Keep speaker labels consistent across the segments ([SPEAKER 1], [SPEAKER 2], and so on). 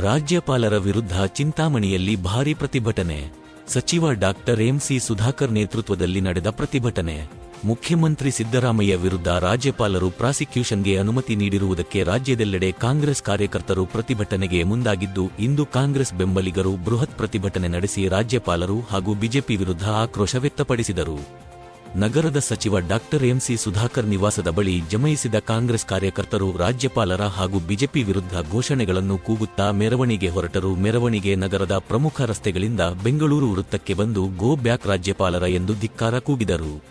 [SPEAKER 1] ರಾಜ್ಯಪಾಲರ ವಿರುದ್ಧ ಚಿಂತಾಮಣಿಯಲ್ಲಿ ಭಾರೀ ಪ್ರತಿಭಟನೆ. ಸಚಿವ ಡಾಕ್ಟರ್ ಎಂಸಿ ಸುಧಾಕರ್ ನೇತೃತ್ವದಲ್ಲಿ ನಡೆದ ಪ್ರತಿಭಟನೆ. ಮುಖ್ಯಮಂತ್ರಿ ಸಿದ್ದರಾಮಯ್ಯ ವಿರುದ್ಧ ರಾಜ್ಯಪಾಲರು ಪ್ರಾಸಿಕ್ಯೂಷನ್ಗೆ ಅನುಮತಿ ನೀಡಿರುವುದಕ್ಕೆ ರಾಜ್ಯದೆಲ್ಲೆಡೆ ಕಾಂಗ್ರೆಸ್ ಕಾರ್ಯಕರ್ತರು ಪ್ರತಿಭಟನೆಗೆ ಮುಂದಾಗಿದ್ದು, ಇಂದು ಕಾಂಗ್ರೆಸ್ ಬೆಂಬಲಿಗರು ಬೃಹತ್ ಪ್ರತಿಭಟನೆ ನಡೆಸಿ ರಾಜ್ಯಪಾಲರು ಹಾಗೂ ಬಿಜೆಪಿ ವಿರುದ್ಧ ಆಕ್ರೋಶ ವ್ಯಕ್ತಪಡಿಸಿದರು. ನಗರದ ಸಚಿವ ಡಾಕ್ಟರ್ ಎಂಸಿ ಸುಧಾಕರ್ ನಿವಾಸದ ಬಳಿ ಜಮಯಿಸಿದ ಕಾಂಗ್ರೆಸ್ ಕಾರ್ಯಕರ್ತರು ರಾಜ್ಯಪಾಲರ ಹಾಗೂ ಬಿಜೆಪಿ ವಿರುದ್ಧ ಘೋಷಣೆಗಳನ್ನು ಕೂಗುತ್ತಾ ಮೆರವಣಿಗೆ ಹೊರಟರು. ಮೆರವಣಿಗೆ ನಗರದ ಪ್ರಮುಖ ರಸ್ತೆಗಳಿಂದ ಬೆಂಗಳೂರು ವೃತ್ತಕ್ಕೆ ಬಂದು ಗೋ ಬ್ಯಾಕ್ ರಾಜ್ಯಪಾಲರ ಎಂದು ಧಿಕ್ಕಾರ ಕೂಗಿದರು.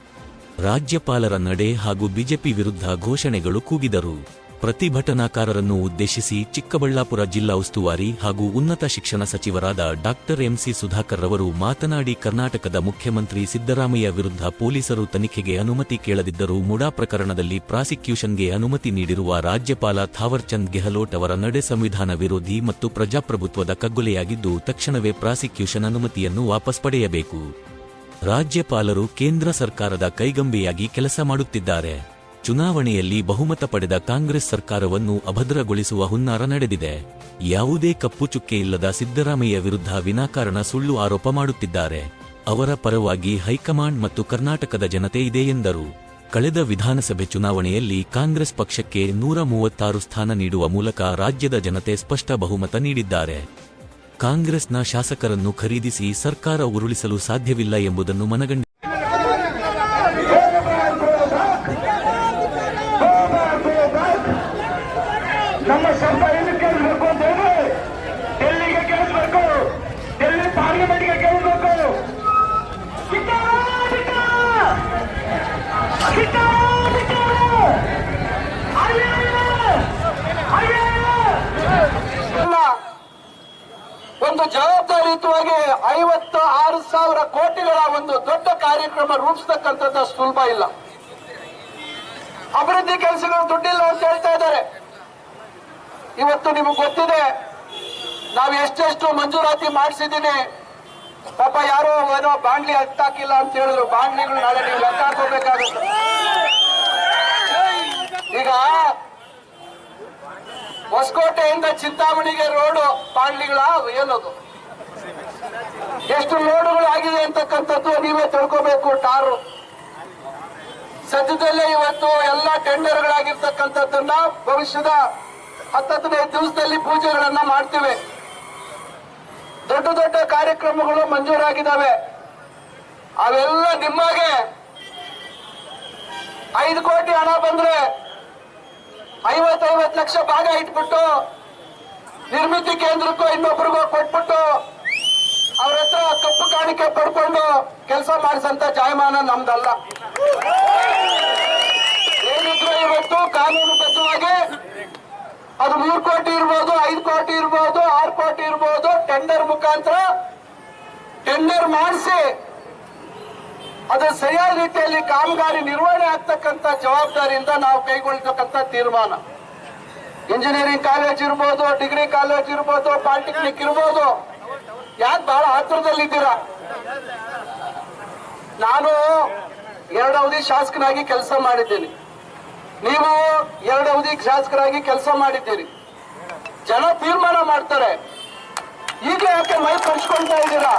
[SPEAKER 1] ರಾಜ್ಯಪಾಲರ ನಡೆ ಹಾಗೂ ಬಿಜೆಪಿ ವಿರುದ್ಧ ಘೋಷಣೆಗಳು ಕೂಗಿದರು. ಪ್ರತಿಭಟನಾಕಾರರನ್ನು ಉದ್ದೇಶಿಸಿ ಚಿಕ್ಕಬಳ್ಳಾಪುರ ಜಿಲ್ಲಾ ಉಸ್ತುವಾರಿ ಹಾಗೂ ಉನ್ನತ ಶಿಕ್ಷಣ ಸಚಿವರಾದ ಡಾಕ್ಟರ್ ಎಂಸಿ ಸುಧಾಕರ್ ರವರು ಮಾತನಾಡಿ, ಕರ್ನಾಟಕದ ಮುಖ್ಯಮಂತ್ರಿ ಸಿದ್ದರಾಮಯ್ಯ ವಿರುದ್ಧ ಪೊಲೀಸರು ತನಿಖೆಗೆ ಅನುಮತಿ ಕೇಳದಿದ್ದರೂ ಮುಡಾ ಪ್ರಕರಣದಲ್ಲಿ ಪ್ರಾಸಿಕ್ಯೂಷನ್ಗೆ ಅನುಮತಿ ನೀಡಿರುವ ರಾಜ್ಯಪಾಲ ಥಾವರ್ಚಂದ್ ಗೆಹ್ಲೋಟ್ ಅವರ ನಡೆ ಸಂವಿಧಾನ ವಿರೋಧಿ ಮತ್ತು ಪ್ರಜಾಪ್ರಭುತ್ವದ ಕಗ್ಗೊಲೆಯಾಗಿದ್ದು, ತಕ್ಷಣವೇ ಪ್ರಾಸಿಕ್ಯೂಷನ್ ಅನುಮತಿಯನ್ನು ವಾಪಸ್ ಪಡೆಯಬೇಕು. ರಾಜ್ಯಪಾಲರು ಕೇಂದ್ರ ಸರ್ಕಾರದ ಕೈಗಂಬೆಯಾಗಿ ಕೆಲಸ ಮಾಡುತ್ತಿದ್ದಾರೆ. ಚುನಾವಣೆಯಲ್ಲಿ ಬಹುಮತ ಪಡೆದ ಕಾಂಗ್ರೆಸ್ ಸರ್ಕಾರವನ್ನು ಅಭದ್ರಗೊಳಿಸುವ ಹುನ್ನಾರ ನಡೆದಿದೆ. ಯಾವುದೇ ಕಪ್ಪು ಚುಕ್ಕೆ ಇಲ್ಲದ ಸಿದ್ದರಾಮಯ್ಯ ವಿರುದ್ಧ ವಿನಾಕಾರಣ ಸುಳ್ಳು ಆರೋಪ ಮಾಡುತ್ತಿದ್ದಾರೆ. ಅವರ ಪರವಾಗಿ ಹೈಕಮಾಂಡ್ ಮತ್ತು ಕರ್ನಾಟಕದ ಜನತೆ ಇದೆ ಎಂದರು. ಕಳೆದ ವಿಧಾನಸಭೆ ಚುನಾವಣೆಯಲ್ಲಿ ಕಾಂಗ್ರೆಸ್ ಪಕ್ಷಕ್ಕೆ ನೂರ ಮೂವತ್ತಾರು ಸ್ಥಾನ ನೀಡುವ ಮೂಲಕ ರಾಜ್ಯದ ಜನತೆ ಸ್ಪಷ್ಟ ಬಹುಮತ ನೀಡಿದ್ದಾರೆ. ಕಾಂಗ್ರೆಸ್ನ ಶಾಸಕರನ್ನು ಖರೀದಿಸಿ ಸರ್ಕಾರ ಉರುಳಿಸಲು ಸಾಧ್ಯವಿಲ್ಲ ಎಂಬುದನ್ನು ಮನಗಂಡ
[SPEAKER 2] ನಮ್ಮ ಶಬ್ದ ಎಲ್ಲಿ ಕೇಳಿಸ್ಬೇಕು ಅಂತ ಹೇಳಿ ಡೆಲ್ಲಿಗೆ ಕೇಳಿಸ್ಬೇಕು ಡೆಲ್ಲಿ ಪಾರ್ಲಿಮೆಂಟ್ಗೆ ಕೇಳಿಸ್ಬೇಕು ಧಿಕ್ಕಾರ, ಧಿಕ್ಕಾರ! ಧಿಕ್ಕಾರ, ಧಿಕ್ಕಾರ! ಅಯ್ಯಯ್ಯ! ಅಯ್ಯಯ್ಯ!
[SPEAKER 3] ಅಲ್ಲ ಒಂದು ಜವಾಬ್ದಾರಿಯುತವಾಗಿ ಐವತ್ತು ಆರು ಸಾವಿರ ಕೋಟಿಗಳ ಒಂದು ದೊಡ್ಡ ಕಾರ್ಯಕ್ರಮ ರೂಪಿಸ್ತಕ್ಕಂಥದ್ದು ಸುಲಭ ಇಲ್ಲ. ಅಭಿವೃದ್ಧಿ ಕೆಲಸಗಳು ದುಡ್ಡಿಲ್ಲ ಅಂತ ಹೇಳ್ತಾ ಇದ್ದಾರೆ. ಇವತ್ತು ನಿಮಗೆ ಗೊತ್ತಿದೆ, ನಾವು ಎಷ್ಟೆಷ್ಟು ಮಂಜೂರಾತಿ ಮಾಡಿಸಿದ್ದೀನಿ ಪಾಪ ಯಾರೋ ಏನೋ ಬಾಂಡ್ಲಿ ಹತ್ತಾಕಿಲ್ಲ ಅಂತ ಹೇಳಿದ್ರು. ಬಾಂಡ್ಲಿಗಳು ನಾಳೆ ನೀವು ಲೆಕ್ಕ ಹಾಕೋಬೇಕಾಗುತ್ತೆ ಈಗ ಹೊಸಕೋಟೆಯಿಂದ ಚಿಂತಾಮಣಿಗೆ ರೋಡು, ಬಾಂಡ್ಲಿಗಳ ಏನದು ಎಷ್ಟು ಲೋಡುಗಳು ಆಗಿದೆ ಅಂತಕ್ಕಂಥದ್ದು ನೀವೇ ತಿಳ್ಕೋಬೇಕು, ಟಾರು. ಸದ್ಯದಲ್ಲೇ ಇವತ್ತು ಎಲ್ಲ ಟೆಂಡರ್ಗಳಾಗಿರ್ತಕ್ಕಂಥದ್ದನ್ನ ಭವಿಷ್ಯದ ಹತ್ತನೇ ದಿವಸದಲ್ಲಿ ಪೂಜೆಗಳನ್ನ ಮಾಡ್ತೀವಿ. ದೊಡ್ಡ ದೊಡ್ಡ ಕಾರ್ಯಕ್ರಮಗಳು ಮಂಜೂರಾಗಿದ್ದಾವೆ ಅವೆಲ್ಲ ನಿಮಗೆ ಐದು ಕೋಟಿ ಹಣ ಬಂದ್ರೆ ಐವತ್ತೈವತ್ತು ಲಕ್ಷ ಭಾಗ ಇಟ್ಬಿಟ್ಟು ನಿರ್ಮಿತಿ ಕೇಂದ್ರಕ್ಕೂ ಇನ್ನೊಬ್ರಿಗೂ ಕೊಟ್ಬಿಟ್ಟು ಅವ್ರ ಹತ್ರ ಕಪ್ಪು ಕಾಣಿಕೆ ಪಡ್ಕೊಂಡು ಕೆಲಸ ಮಾಡಿಸಂತ ಜಾಯಮಾನ ನಮ್ದಲ್ಲ. ಏನಿದ್ರು ಇವತ್ತು ಕಾನೂನುಬದ್ಧವಾಗಿ ಅದು ಮೂರು ಕೋಟಿ ಇರ್ಬೋದು, ಐದು ಕೋಟಿ ಇರ್ಬೋದು, ಆರು ಕೋಟಿ ಇರ್ಬೋದು ಟೆಂಡರ್ ಮುಖಾಂತರ ಟೆಂಡರ್ ಮಾಡಿಸಿ ಅದು ಸರಿಯಾದ ರೀತಿಯಲ್ಲಿ ಕಾಮಗಾರಿ ನಿರ್ವಹಣೆ ಆಗ್ತಕ್ಕಂಥ ಜವಾಬ್ದಾರಿಯಿಂದ ನಾವು ಕೈಗೊಳ್ತಕ್ಕಂಥ ತೀರ್ಮಾನ. ಇಂಜಿನಿಯರಿಂಗ್ ಕಾಲೇಜ್ ಇರ್ಬೋದು ಡಿಗ್ರಿ ಕಾಲೇಜ್ ಇರ್ಬೋದು ಪಾಲಿಟೆಕ್ನಿಕ್ ಇರ್ಬೋದು ಯಾಕೆ ಬಹಳ ಹತ್ತಿರದಲ್ಲಿದ್ದೀರಾ ನಾನು ಎರಡು ಅವಧಿ ಶಾಸಕನಾಗಿ ಕೆಲಸ ಮಾಡಿದ್ದೀನಿ. ನೀವು ಎರಡು ಅವಧಿ ಶಾಸಕರಾಗಿ ಕೆಲಸ ಮಾಡಿದ್ದೀರಿ. ಜನ ತೀರ್ಮಾನ ಮಾಡ್ತಾರೆ. ಈಗ ಯಾಕೆ ಮೈ ಕಳ್ಸ್ಕೊಳ್ತಾ ಇದ್ದೀರಾ?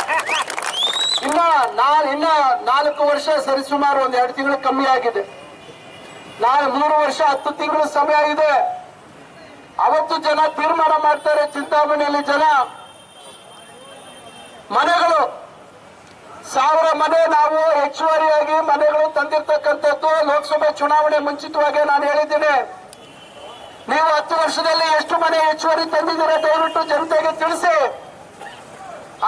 [SPEAKER 3] ಇನ್ನ ನಾ ಇನ್ನ ನಾಲ್ಕು ವರ್ಷ ಸರಿಸುಮಾರು ಒಂದ್ ಎರಡು ತಿಂಗಳು ಕಮ್ಮಿ ಆಗಿದೆ. ನಾನು ಮೂರು ವರ್ಷ, ಹತ್ತು ತಿಂಗಳು ಸಮಯ ಇದೆ. ಅವತ್ತು ಜನ ತೀರ್ಮಾನ ಮಾಡ್ತಾರೆ, ಚಿಂತಾಮಣಿಯಲ್ಲಿ ಜನ. ಮನೆಗಳು. ಸಾವಿರ ಮನೆ ನಾವು ಹೆಚ್ಚುವರಿಯಾಗಿ ಮನೆಗಳು ತಂದಿರ್ತಕ್ಕಂಥದ್ದು ಲೋಕಸಭೆ ಚುನಾವಣೆ ಮುಂಚಿತವಾಗಿ ನಾನು ಹೇಳಿದ್ದೇನೆ. ನೀವು ಹತ್ತು ವರ್ಷದಲ್ಲಿ ಎಷ್ಟು ಮನೆ ಹೆಚ್ಚುವರಿ ತಂದಿದ್ದೀರಾ ದಯವಿಟ್ಟು ಜನತೆಗೆ ತಿಳಿಸಿ.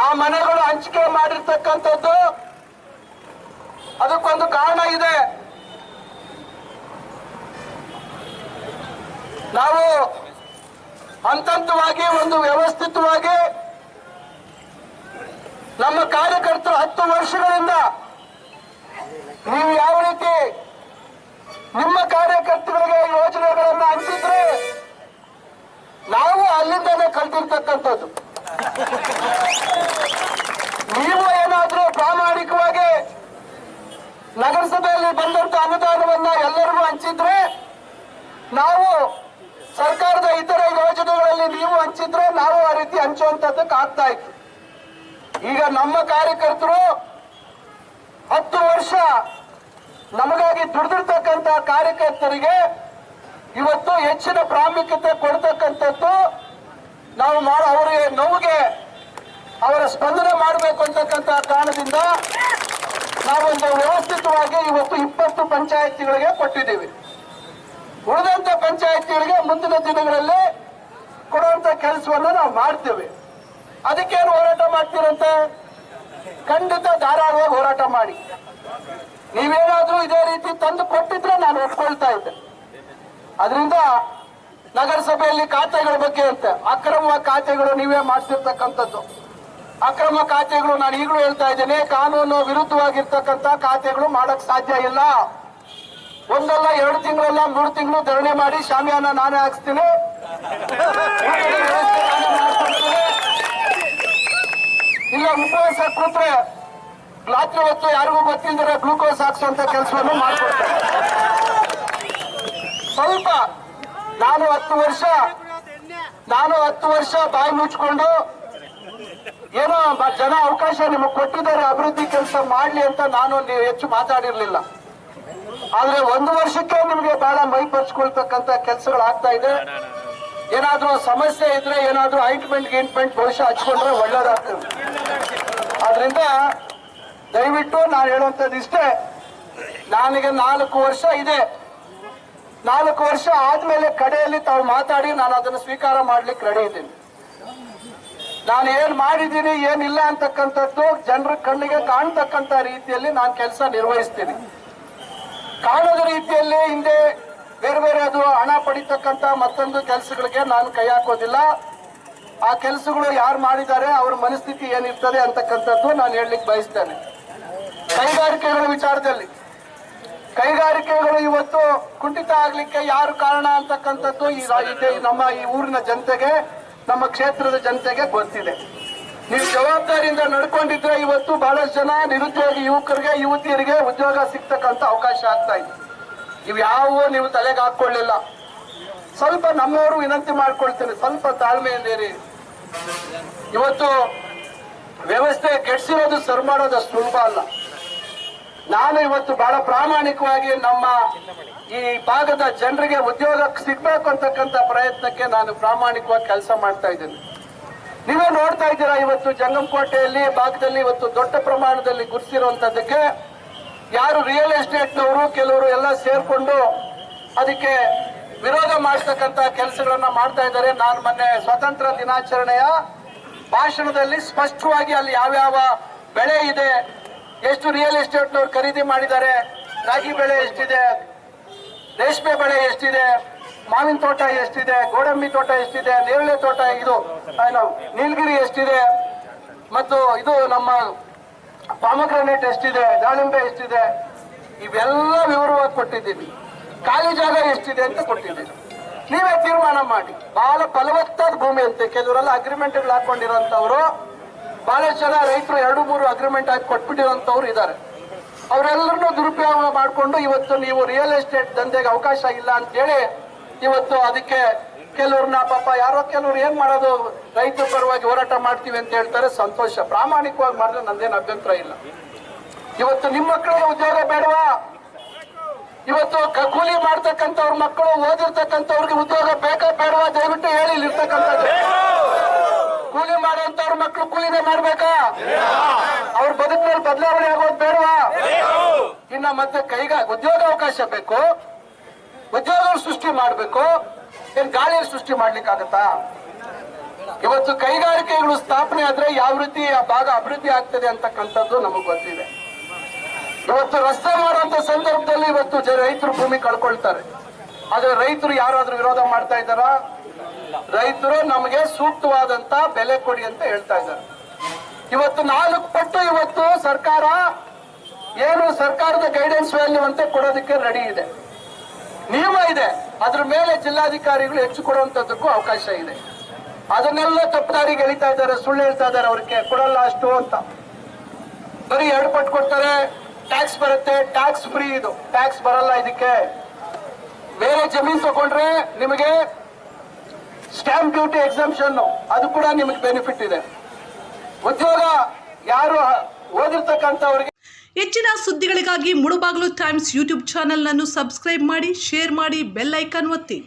[SPEAKER 3] ಆ ಮನೆಗಳು ಹಂಚಿಕೆ ಮಾಡಿರ್ತಕ್ಕಂಥದ್ದು ಅದಕ್ಕೊಂದು ಕಾರಣ ಇದೆ. ನಾವು ಹಂತವಾಗಿ ಒಂದು ವ್ಯವಸ್ಥಿತವಾಗಿ ನಮ್ಮ ಕಾರ್ಯಕರ್ತರು ಹತ್ತು ವರ್ಷಗಳಿಂದ ನೀವು ಯಾವ ರೀತಿ ನಿಮ್ಮ ಕಾರ್ಯಕರ್ತರಿಗೆ ಯೋಜನೆಗಳನ್ನು ಹಂಚಿದ್ರೆ ನಾವು ಅಲ್ಲಿಂದಲೇ ಕಲ್ತಿರ್ತಕ್ಕಂಥದ್ದು. ನೀವು ಏನಾದರೂ ಪ್ರಾಮಾಣಿಕವಾಗಿ ನಗರಸಭೆಯಲ್ಲಿ ಬಂದಂತ ಅನುದಾನವನ್ನ ಎಲ್ಲರಿಗೂ ಹಂಚಿದ್ರೆ ನಾವು ಸರ್ಕಾರದ ಇತರ ಯೋಜನೆಗಳಲ್ಲಿ ನೀವು ಹಂಚಿದ್ರೆ ನಾವು ಆ ರೀತಿ ಹಂಚುವಂತದ್ದಕ್ಕೆ ಆಗ್ತಾ ಇತ್ತು. ಈಗ ನಮ್ಮ ಕಾರ್ಯಕರ್ತರು ಹತ್ತು ವರ್ಷ ನಮಗಾಗಿ ದುಡಿದಿರ್ತಕ್ಕಂತ ಕಾರ್ಯಕರ್ತರಿಗೆ ಇವತ್ತು ಹೆಚ್ಚಿನ ಪ್ರಾಮುಖ್ಯತೆ ಕೊಡ್ತಕ್ಕಂಥದ್ದು ನಾವು ಮಾಡೋ ಅವರಿಗೆ ನೋವಿಗೆ ಅವರ ಸ್ಪಂದನೆ ಮಾಡಬೇಕು ಅಂತಕ್ಕಂಥ ಕಾರಣದಿಂದ ನಾವೊಂದು ವ್ಯವಸ್ಥಿತವಾಗಿ ಇವತ್ತು ಇಪ್ಪತ್ತು ಪಂಚಾಯತಿಗಳಿಗೆ ಕೊಟ್ಟಿದ್ದೀವಿ. ಉಳಿದಂತ ಪಂಚಾಯತಿಗಳಿಗೆ ಮುಂದಿನ ದಿನಗಳಲ್ಲಿ ಕೊಡುವಂತ ಕೆಲಸವನ್ನು ನಾವು ಮಾಡ್ತೇವೆ. ಅದಕ್ಕೇನು ಹೋರಾಟ ಮಾಡ್ತೀರಂತೆ? ಖಂಡಿತ ಧಾರಾಳವಾಗಿ ಹೋರಾಟ ಮಾಡಿ. ನೀವೇನಾದ್ರೂ ಇದೇ ರೀತಿ ತಂದು ಕೊಟ್ಟಿದ್ರೆ ನಾನು ಒಪ್ಕೊಳ್ತಾ ಇದ್ದೆ. ಅದರಿಂದ ನಗರಸಭೆಯಲ್ಲಿ ಖಾತೆಗಳ ಬಗ್ಗೆ ಅಂತ, ಅಕ್ರಮ ಖಾತೆಗಳು ನೀವೇ ಮಾಡ್ತಿರ್ತಕ್ಕಂಥದ್ದು ಅಕ್ರಮ ಖಾತೆಗಳು ನಾನು ಈಗಲೂ ಹೇಳ್ತಾ ಇದ್ದೇನೆ, ಕಾನೂನು ವಿರುದ್ಧವಾಗಿರ್ತಕ್ಕಂಥ ಖಾತೆಗಳು ಮಾಡಕ್ ಸಾಧ್ಯ ಇಲ್ಲ. ಒಂದಲ್ಲ, ಎರಡು ತಿಂಗಳಲ್ಲ, ಮೂರು ತಿಂಗಳು ಧರಣಿ ಮಾಡಿ ಶಾಮಿಯಾನ ನಾನೇ ಹಾಕ್ಸ್ತೀನಿ. ಇಲ್ಲ, ಉಪವಾಸ ಕೂತ್ರೆ ರಾತ್ರಿ ಹೊತ್ತು ಯಾರಿಗೂ ಗೊತ್ತಿಲ್ಲದ್ರೆ ಗ್ಲೂಕೋಸ್ ಹಾಕ್ಸುವಂತ ಕೆಲಸವನ್ನು ಮಾಡ್ಕೊಡ್ತಾರೆ. ಸ್ವಲ್ಪ, ನಾನು ಹತ್ತು ವರ್ಷ, ನಾನು ಹತ್ತು ವರ್ಷ ಬಾಯಿ ಮುಚ್ಕೊಂಡು ಏನೋ ಜನ ಅವಕಾಶ ನಿಮಗೆ ಕೊಟ್ಟಿದ್ದಾರೆ, ಅಭಿವೃದ್ಧಿ ಕೆಲಸ ಮಾಡ್ಲಿ ಅಂತ ನಾನು ನೀವು ಹೆಚ್ಚು ಮಾತಾಡಿರ್ಲಿಲ್ಲ. ಆದ್ರೆ ಒಂದು ವರ್ಷಕ್ಕೆ ನಿಮಗೆ ಬಹಳ ಮೈ ಪರ್ಚ್ಕೊಳ್ತಕ್ಕಂತ ಕೆಲಸಗಳು ಆಗ್ತಾ ಇದೆ. ಏನಾದ್ರೂ ಸಮಸ್ಯೆ ಇದ್ರೆ ಏನಾದ್ರೂ ಐಟ್ಮೆಂಟ್ ಗೀಂಟ್ಮೆಂಟ್ ಬಹುಶಃ ಹಚ್ಕೊಂಡ್ರೆ ಒಳ್ಳೇದಾಗ್ತದೆ. ಆದ್ರಿಂದ ದಯವಿಟ್ಟು ನಾನು ಹೇಳುವಂಥದ್ದು ಇಷ್ಟೇ. ನನಗೆ ನಾಲ್ಕು ವರ್ಷ ಇದೆ. ನಾಲ್ಕು ವರ್ಷ ಆದ್ಮೇಲೆ ಕಡೆಯಲ್ಲಿ ತಾವು ಮಾತಾಡಿ ನಾನು ಅದನ್ನು ಸ್ವೀಕಾರ ಮಾಡ್ಲಿಕ್ಕೆ ರೆಡಿ ಇದ್ದೀನಿ. ನಾನು ಏನ್ ಮಾಡಿದ್ದೀನಿ, ಏನಿಲ್ಲ ಅಂತಕ್ಕಂಥದ್ದು ಜನರ ಕಣ್ಣಿಗೆ ಕಾಣ್ತಕ್ಕಂಥ ರೀತಿಯಲ್ಲಿ ನಾನು ಕೆಲಸ ನಿರ್ವಹಿಸ್ತೀನಿ. ಕಾಣದ ರೀತಿಯಲ್ಲಿ ಹಿಂದೆ ಬೇರೆ ಬೇರೆ ಅದು ಹಣ ಪಡಿತಕ್ಕಂತ ಮತ್ತೊಂದು ಕೆಲಸಗಳಿಗೆ ನಾನು ಕೈ ಹಾಕೋದಿಲ್ಲ. ಆ ಕೆಲಸಗಳು ಯಾರು ಮಾಡಿದ್ದಾರೆ, ಅವ್ರ ಮನಸ್ಥಿತಿ ಏನಿರ್ತದೆ ಅಂತಕ್ಕಂಥದ್ದು ನಾನು ಹೇಳಲಿಕ್ಕೆ ಬಯಸ್ತೇನೆ. ಕೈಗಾರಿಕೆಗಳ ವಿಚಾರದಲ್ಲಿ. ಕೈಗಾರಿಕೆಗಳು ಇವತ್ತು ಕುಂಠಿತ ಆಗ್ಲಿಕ್ಕೆ ಯಾರು ಕಾರಣ ಅಂತಕ್ಕಂಥದ್ದು ಈ ನಮ್ಮ ಈ ಊರಿನ ಜನತೆಗೆ, ನಮ್ಮ ಕ್ಷೇತ್ರದ ಜನತೆಗೆ ಗೊತ್ತಿದೆ. ನೀವು ಜವಾಬ್ದಾರಿಯಿಂದ ನಡ್ಕೊಂಡಿದ್ರೆ ಇವತ್ತು ಬಹಳಷ್ಟು ಜನ ನಿರುದ್ಯೋಗಿ ಯುವಕರಿಗೆ, ಯುವತಿಯರಿಗೆ ಉದ್ಯೋಗ ಸಿಗ್ತಕ್ಕಂಥ ಅವಕಾಶ ಆಗ್ತಾ ಇದೆ. ಇವು ಯಾವುವು ನೀವು ತಲೆಗೆ ಹಾಕೊಳ್ಳಿಲ್ಲ ಸ್ವಲ್ಪ ನಮ್ಮವರು ವಿನಂತಿ ಮಾಡ್ಕೊಳ್ತೇನೆ. ಸ್ವಲ್ಪ ತಾಳ್ಮೆಯಿಂದಿರಿ. ಇವತ್ತು ವ್ಯವಸ್ಥೆ ಕೆಡಿಸಿರೋದು ಸರಿ ಮಾಡೋದು ಸುಲಭ ಅಲ್ಲ. ನಾನು ಇವತ್ತು ಬಹಳ ಪ್ರಾಮಾಣಿಕವಾಗಿ ನಮ್ಮ ಈ ಭಾಗದ ಜನರಿಗೆ ಉದ್ಯೋಗ ಸಿಗ್ಬೇಕು ಅಂತಕ್ಕಂಥ ಪ್ರಯತ್ನಕ್ಕೆ ನಾನು ಪ್ರಾಮಾಣಿಕವಾಗಿ ಕೆಲಸ ಮಾಡ್ತಾ ಇದ್ದೇನೆ. ನೀವೇ ನೋಡ್ತಾ ಇದ್ದೀರಾ ಇವತ್ತು ಜಂಗಮಕೋಟೆಯಲ್ಲಿ ಭಾಗದಲ್ಲಿ ಇವತ್ತು ದೊಡ್ಡ ಪ್ರಮಾಣದಲ್ಲಿ ಗುರುತಿರುವಂತದ್ದಕ್ಕೆ ಯಾರು ರಿಯಲ್ ಎಸ್ಟೇಟ್ನವರು ಕೆಲವರು ಎಲ್ಲ ಸೇರ್ಕೊಂಡು ಅದಕ್ಕೆ ವಿರೋಧ ಮಾಡಿಸ್ತಕ್ಕಂಥ ಕೆಲಸಗಳನ್ನ ಮಾಡ್ತಾ ಇದ್ದಾರೆ. ನಾನು ಮೊನ್ನೆ ಸ್ವತಂತ್ರ ದಿನಾಚರಣೆಯ ಭಾಷಣದಲ್ಲಿ ಸ್ಪಷ್ಟವಾಗಿ ಅಲ್ಲಿ ಯಾವ್ಯಾವ ಬೆಳೆ ಇದೆ, ಎಷ್ಟು ರಿಯಲ್ ಎಸ್ಟೇಟ್ನವ್ರು ಖರೀದಿ ಮಾಡಿದ್ದಾರೆ, ರಾಗಿ ಬೆಳೆ ಎಷ್ಟಿದೆ, ರೇಷ್ಮೆ ಬೆಳೆ ಎಷ್ಟಿದೆ, ಮಾವಿನ ತೋಟ ಎಷ್ಟಿದೆ, ಗೋಡಂಬಿ ತೋಟ ಎಷ್ಟಿದೆ, ನೇರಳೆ ತೋಟ, ಇದು ನೀಲಗಿರಿ ಎಷ್ಟಿದೆ, ಮತ್ತು ಇದು ನಮ್ಮ ಪಾಮಗ್ರಾನೇಟ್ ಎಷ್ಟಿದೆ, ದಾಳಿಂಬೆ ಎಷ್ಟಿದೆ, ಇವೆಲ್ಲ ವಿವರವಾಗಿ ಕೊಟ್ಟಿದ್ದೀನಿ. ಖಾಲಿ ಜಾಗ ಎಷ್ಟಿದೆ ಅಂತ ಕೊಟ್ಟಿದ್ದೀನಿ ನೀವೇ ತೀರ್ಮಾನ ಮಾಡಿ. ಬಹಳ ಫಲವತ್ತಾದ ಭೂಮಿ ಅಂತೆ. ಕೆಲವರೆಲ್ಲ ಅಗ್ರಿಮೆಂಟ್ಗಳು ಹಾಕೊಂಡಿರೋಂಥವ್ರು. ಬಹಳಷ್ಟು ಜನ ರೈತರು ಎರಡು ಮೂರು ಅಗ್ರಿಮೆಂಟ್ ಹಾಕಿ ಕೊಟ್ಬಿಟ್ಟಿರೋಂಥವ್ರು ಇದ್ದಾರೆ. ಅವರೆಲ್ಲರನ್ನೂ ದುರುಪಯೋಗ ಮಾಡಿಕೊಂಡು ಇವತ್ತು ನೀವು ರಿಯಲ್ ಎಸ್ಟೇಟ್ ದಂಧೆಗೆ ಅವಕಾಶ ಇಲ್ಲ ಅಂತೇಳಿ ಇವತ್ತು ಅದಕ್ಕೆ ಕೆಲವ್ರನ್ನ ಪಾಪ ಯಾರೋ ಕೆಲವ್ರು ಏನ್ ಮಾಡೋದು, ರೈತರ ಪರವಾಗಿ ಹೋರಾಟ ಮಾಡ್ತೀವಿ ಅಂತ ಹೇಳ್ತಾರೆ. ಸಂತೋಷ. ಪ್ರಾಮಾಣಿಕವಾಗಿ ಮಾಡಿದ್ರೆ ನಂದೇನು ಅಭ್ಯಂತರ ಇಲ್ಲ. ಇವತ್ತು ನಿಮ್ಮ ಮಕ್ಕಳಿಗೆ ಉದ್ಯೋಗ ಬೇಡವಾ? ಇವತ್ತು ಕೂಲಿ ಮಾಡ್ತಕ್ಕಂಥವ್ರ ಮಕ್ಕಳು ಓದಿರ್ತಕ್ಕಂಥವ್ರಿಗೆ ಉದ್ಯೋಗ ಬೇಕಾ ಬೇಡವಾ ದಯವಿಟ್ಟು ಹೇಳಿ ಇಲ್ಲಿ ಇರ್ತಕ್ಕಂಥದ್ದು. ಕೂಲಿ ಮಾಡುವಂತವ್ರ ಮಕ್ಕಳು ಕೂಲಿನೇ ಮಾಡ್ಬೇಕಾ? ಅವ್ರ ಬದುಕಿನಲ್ಲಿ ಬದಲಾವಣೆ ಆಗೋದು ಬೇಡವಾ? ಇನ್ನ ಮತ್ತೆ ಕೈಗ ಉದ್ಯೋಗ ಅವಕಾಶ ಬೇಕು. ಉದ್ಯೋಗ ಸೃಷ್ಟಿ ಮಾಡಬೇಕು. ಏನ್ ಗಾಳಿ ಸೃಷ್ಟಿ ಮಾಡ್ಲಿಕ್ಕಾಗತ್ತಾ? ಇವತ್ತು ಕೈಗಾರಿಕೆಗಳು ಸ್ಥಾಪನೆ ಆದ್ರೆ ಯಾವ ರೀತಿ ಆ ಭಾಗ ಅಭಿವೃದ್ಧಿ ಆಗ್ತದೆ ಅಂತಕ್ಕಂಥದ್ದು ನಮಗೆ ಗೊತ್ತಿದೆ. ಇವತ್ತು ರಸ್ತೆ ಮಾಡುವಂತ ಸಂದರ್ಭದಲ್ಲಿ ಇವತ್ತು ರೈತರು ಭೂಮಿ ಕಳ್ಕೊಳ್ತಾರೆ. ಆದ್ರೆ ರೈತರು ಯಾರಾದ್ರೂ ವಿರೋಧ ಮಾಡ್ತಾ ಇದ್ದಾರಾ? ರೈತರು ನಮಗೆ ಸೂಕ್ತವಾದಂತ ಬೆಲೆ ಕೊಡಿ ಅಂತ ಹೇಳ್ತಾ ಇದ್ದಾರೆ. ಇವತ್ತು ನಾಲ್ಕು ಪಟ್ಟು ಇವತ್ತು ಸರ್ಕಾರ ಏನು ಸರ್ಕಾರದ ಗೈಡೆನ್ಸ್ ವ್ಯಾಲ್ಯೂ ಅಂತ ಕೊಡೋದಕ್ಕೆ ರೆಡಿ ಇದೆ. ನಿಯಮ ಇದೆ. ಅದ್ರ ಮೇಲೆ ಜಿಲ್ಲಾಧಿಕಾರಿಗಳು ಹೆಚ್ಚು ಕೊಡುವಂತದ್ದಕ್ಕೂ ಅವಕಾಶ ಇದೆ. ಅದನ್ನೆಲ್ಲ ತಪ್ಪದಾರಿಗೆ ಎಳಿತಾ ಇದ್ದಾರೆ, ಸುಳ್ಳು ಹೇಳ್ತಾ ಇದ್ದಾರೆ, ಅವ್ರಿಗೆ ಕೊಡಲ್ಲ ಅಷ್ಟು ಅಂತ. ಬರೀ ಎರಡು ಪಟ್ಟು ಕೊಡ್ತಾರೆ. ಟ್ಯಾಕ್ಸ್ ಬರುತ್ತೆ ಟ್ಯಾಕ್ಸ್ ಫ್ರೀ ಇದು. ಟ್ಯಾಕ್ಸ್ ಬರಲ್ಲ ಇದಕ್ಕೆ. ಬೇರೆ ಜಮೀನು ತಗೊಂಡ್ರೆ ನಿಮಗೆ ಸ್ಟ್ಯಾಂಪ್ ಡ್ಯೂಟಿ ಎಕ್ಸಾಮ್ಷನ್ ಅದು ಕೂಡ ನಿಮಗೆ ಬೆನಿಫಿಟ್ ಇದೆ. ಉದ್ಯೋಗ ಯಾರು ಓದಿರ್ತಕ್ಕಂಥವ್ರಿಗೆ
[SPEAKER 4] ಹೆಚ್ಚಿನ ಸುದ್ದಿಗಳಿಗಾಗಿ ಮುಳುಬಾಗಿಲು ಟೈಮ್ಸ್ ಯೂಟ್ಯೂಬ್ ಚಾನೆಲ್ನನ್ನು ಸಬ್ಸ್ಕ್ರೈಬ್ ಮಾಡಿ ಶೇರ್ ಮಾಡಿ ಬೆಲ್ ಐಕಾನ್ ಒತ್ತಿ.